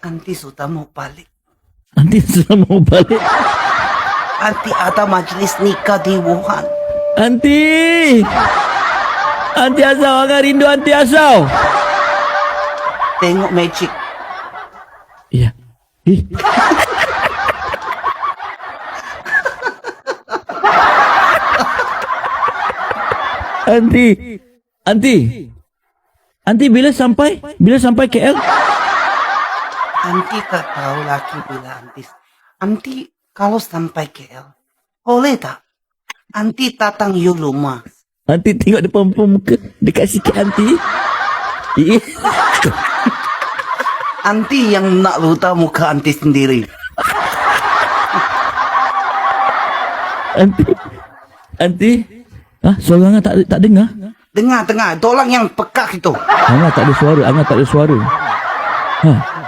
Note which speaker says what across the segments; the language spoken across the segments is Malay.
Speaker 1: Anti sudah mau balik.
Speaker 2: Nanti sudah mau balik.
Speaker 1: Anti ada majlis nikah di Wuhan.
Speaker 2: Anti. Anti Asau, Angah rindu Anti Asau.
Speaker 1: Tengok magic.
Speaker 2: Iya. Ih. Anti. Anti. Anti bila sampai? Bila sampai KL?
Speaker 1: Anti tak tahu lagi bila anti. Anti kalau sampai KL, boleh tak? Anti datang you rumah.
Speaker 2: Anti tengok depan muka dekat sikit Anti.
Speaker 1: Anti yang nak luta muka anti sendiri.
Speaker 2: Anti. Anti. Ah, suara Angah tak tak dengar.
Speaker 1: Dengar, dengar. Tolong yang pekak itu.
Speaker 2: Angah tak ada suara, Angah tak ada suara. Ha.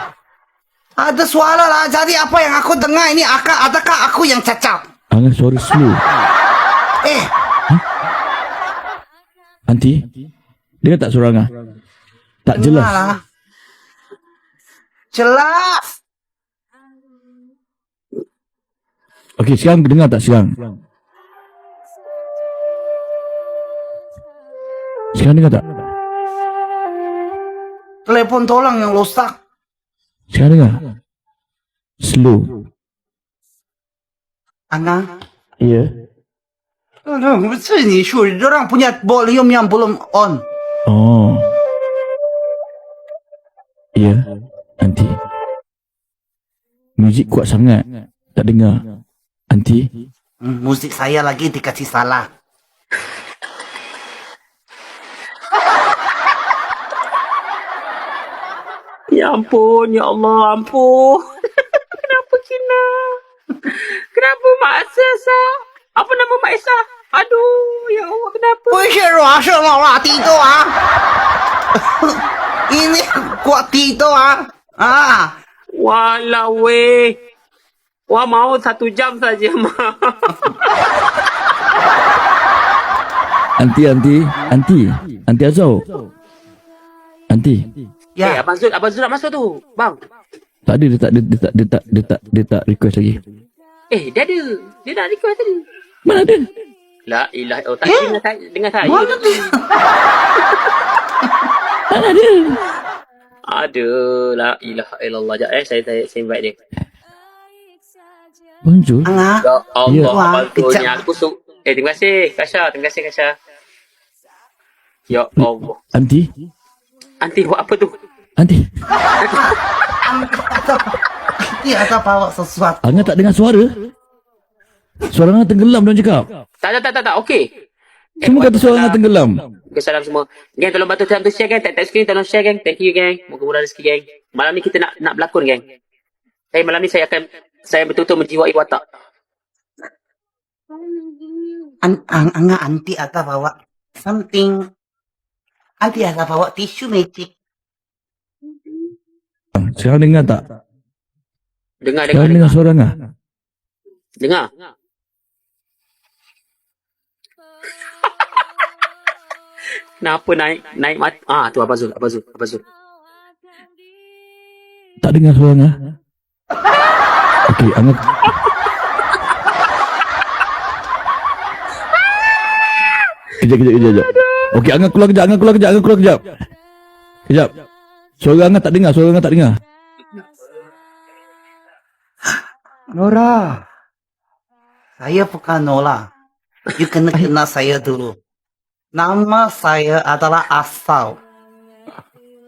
Speaker 1: Ada suara lah. Jadi apa yang aku dengar ini, akak, adakah aku yang cacat?
Speaker 2: Angah suara slow.
Speaker 1: Eh,
Speaker 2: Anti. Dengar tak suara Angah? Tak jelas.
Speaker 1: lah. Jelas.
Speaker 2: Okey, sekarang dengar tak sekarang? Sekarang dengar tak?
Speaker 1: Telepon tolong yang rosak.
Speaker 2: Sekarang dengar? Slow.
Speaker 1: Angah.
Speaker 2: Ya.
Speaker 1: Aduh, mesti ni sure. Orang punya volume yang belum on.
Speaker 2: Oh. Ya. Anti. Muzik kuat sangat. Tak dengar. Anti.
Speaker 1: Hmm, musik saya lagi dikasih salah.
Speaker 3: Ya ampun, ya Allah, ampun. Kenapa kena? Kenapa Mak Esa? Apa nama Mak Esa? Aduh, ya Allah, kenapa?
Speaker 1: 不是软是老拉低头啊！ini kuat tito ah. Ah,
Speaker 3: Walau weh. Wah, mau satu jam saja, Mak.
Speaker 2: Anti, anti. Anti. Anti Azau. Anti.
Speaker 3: Eh,
Speaker 1: ya.
Speaker 3: Abang Zul, Abang Zul nak masuk tu. Bang.
Speaker 2: Tak ada, dia tak, dia, dia tak, dia tak, dia tak, dia tak request lagi.
Speaker 3: Eh, dia ada. Dia dah request tadi.
Speaker 2: Mana ada?
Speaker 3: La ilah. Oh, tak dengar saya. Dengar saya.
Speaker 1: Mana tu?
Speaker 2: Ada?
Speaker 3: Ada. La ilaha illallah. Sekejap eh. Saya, saya, saya invite dia.
Speaker 2: Bang.
Speaker 1: Angah,
Speaker 3: Ya Allah,
Speaker 2: Ya.
Speaker 3: Abang Zul ni aku su- Eh, terima kasih. Kasha, terima kasih Kasha. Ya Allah.
Speaker 2: Anti.
Speaker 3: Anti buat apa tu?
Speaker 2: Anti.
Speaker 1: dia ada bawa sesuatu.
Speaker 2: Angah tak dengar suara? Suara Angah tenggelam dalam cakap.
Speaker 3: Tak, tak, tak, tak, tak. Okey.
Speaker 2: Semua kata suara Angah tenggelam.
Speaker 3: Kesalam semua. Gang, tolong bantu time tu share, gang. Tak, tak screen, tolong share, gang. Thank you, gang. Moga murah rezeki, gang. Malam ni kita nak nak berlakon, gang. Saya malam ni saya akan, saya betul-betul menjiwai watak.
Speaker 1: An ang Angah anti ada bawa something. Anti ada bawa tisu magic.
Speaker 2: Sekarang dengar tak?
Speaker 3: Dengar, dengar,
Speaker 2: Sekarang
Speaker 3: dengar.
Speaker 2: dengar suara Angah.
Speaker 3: Dengar. Kenapa naik, naik mat? Ah, tu Abang Zul, Abang Zul, Abang Zul.
Speaker 2: Tak dengar suara Angah. Okey, Angah. Kejap, kejap, kejap, kejap. Okey, Angah keluar kejap, Angah keluar kejap, Angah keluar kejap. Kejap. Suara Angah tak dengar, suara Angah tak dengar.
Speaker 1: Nora. Saya bukan Nora. You kena kenal saya dulu. Nama saya adalah Asal.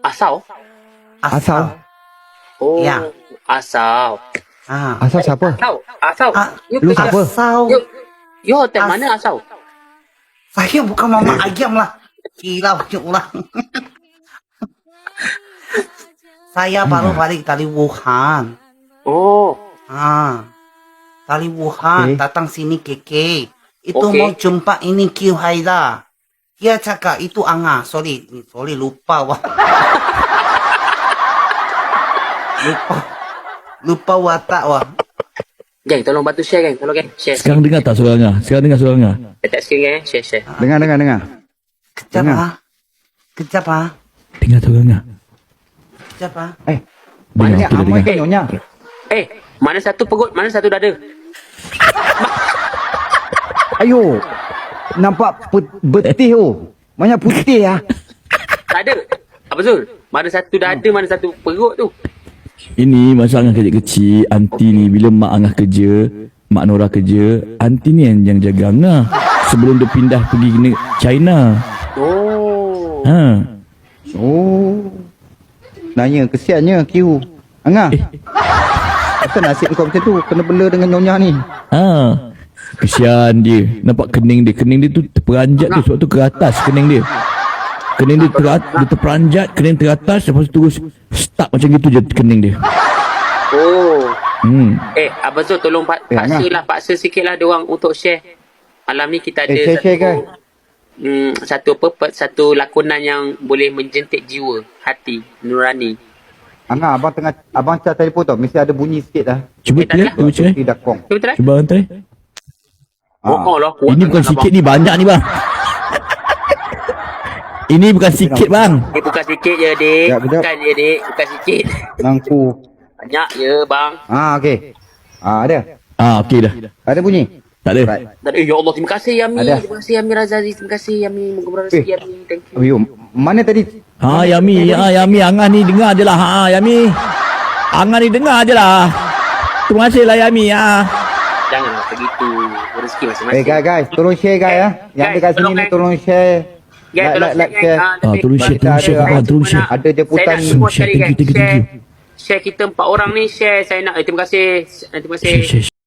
Speaker 3: Asau?
Speaker 4: Asal?
Speaker 3: Oh,
Speaker 1: Ya.
Speaker 3: Asau.
Speaker 1: Ah.
Speaker 4: Asal siapa?
Speaker 3: Asau, Asau.
Speaker 1: Ah,
Speaker 3: You
Speaker 4: lu siapa?
Speaker 1: Asal.
Speaker 3: You, you hotel mana Asau?
Speaker 1: Saya bukan mama ayam lah. Gila punya orang. saya baru balik dari Wuhan.
Speaker 3: Oh,
Speaker 1: Ah. Dari Wuhan
Speaker 4: Okey.
Speaker 1: datang sini keke. Itu
Speaker 3: Okey.
Speaker 1: mau jumpa ini Q Haida. Dia cakap itu Anga. Sorry, sorry lupa wah. lupa. Lupa watak wah.
Speaker 3: Gang, tolong bantu share, gang. Tolong, gang. Share.
Speaker 2: Sekarang dengar tak suara Angah? Sekarang dengar suara Angah?
Speaker 3: Tak screen, gang. Share, share.
Speaker 4: Dengar, dengar, dengar.
Speaker 1: Kejap
Speaker 4: Dengar.
Speaker 1: ah. Kejap ah.
Speaker 2: Dengar suara Angah?
Speaker 1: Kejap ah.
Speaker 4: Eh,
Speaker 2: dah
Speaker 4: amoy kan nyonya.
Speaker 3: Eh, mana satu perut, mana satu dada?
Speaker 4: Ayo. Nampak pe- betih oh. Banyak putih ah.
Speaker 3: Tak ada. Apa Zul? Mana satu dada, mana satu perut tu?
Speaker 2: Ini masa Angah kecil-kecil Anti ni bila mak Angah kerja Mak Nora kerja Anti ni yang, yang jaga Angah Sebelum dia pindah pergi ke China
Speaker 3: Oh.
Speaker 2: ha.
Speaker 4: Oh. Nanya kesiannya Q. Angah. Apa nasib kau macam tu? Kena bela dengan nyonya ni.
Speaker 2: ha. Kesian dia Nampak kening dia Kening dia tu terperanjat tu Sebab tu ke atas kening dia Kening dia, terat, dia terperanjat Kening teratas Lepas tu terus Stuck macam gitu je kening dia
Speaker 3: Oh.
Speaker 2: Hmm.
Speaker 3: Eh, Abang Zul tolong pak,
Speaker 4: Eh,
Speaker 3: paksa lah, paksa sikit lah diorang untuk share. Malam ni kita ada
Speaker 4: Eh, share, share,
Speaker 3: satu,
Speaker 4: guys.
Speaker 3: hmm, satu apa, satu lakonan yang boleh menjentik jiwa, hati, nurani.
Speaker 4: Angah, abang tengah abang cari telefon tau. Mesti ada bunyi sikit dah.
Speaker 2: Cuba
Speaker 3: Eh, tak
Speaker 2: try. Cuba try.
Speaker 3: Cuba try.
Speaker 2: Cuba hantar
Speaker 3: Oh, oh lah, kuat
Speaker 2: Ini bukan
Speaker 3: sangat,
Speaker 2: sikit
Speaker 3: abang.
Speaker 2: ni Banyak ni bang Ini bukan sikit bang
Speaker 3: Eh, bukan sikit je, dik.
Speaker 4: Sekejap, sekejap.
Speaker 3: Bukan je, dik. Bukan sikit.
Speaker 4: Nangku.
Speaker 3: Banyak je, bang.
Speaker 4: Ah, okey. Ah, ada.
Speaker 2: Ah okey dah
Speaker 4: Ada bunyi.
Speaker 2: Tak ada
Speaker 4: Right.
Speaker 3: Dan, eh, ya Allah, terima kasih, Yami.
Speaker 4: Ada.
Speaker 3: Terima kasih, Yami Razazi. Terima kasih, Yami. Moga rezeki,
Speaker 4: Eh.
Speaker 3: Yami. Thank you.
Speaker 4: Yo. Mana tadi?
Speaker 2: Ha Yami, ha Yami, Angah ni dengar je lah. Ha Yami. Angah ni dengar je lah. Terima kasih lah Yami. Ha.
Speaker 3: Janganlah begitu. Rezeki
Speaker 4: Eh,
Speaker 3: masing-masing.
Speaker 4: guys, guys. Tolong share, guys. ya. Yang
Speaker 3: Guys,
Speaker 4: dekat sini
Speaker 3: tolong,
Speaker 4: ni tolong share.
Speaker 3: Guys,
Speaker 4: Like, like, like,
Speaker 3: share,
Speaker 4: share.
Speaker 3: guys.
Speaker 2: Ah, tolong share, tolong share, kawan, tolong share.
Speaker 4: Ada jemputan.
Speaker 3: Saya nak semua
Speaker 2: Share, thank you, thank you, thank
Speaker 3: Share, share kita empat orang ni share. Saya nak, eh, terima kasih. Terima kasih.
Speaker 2: Share, share,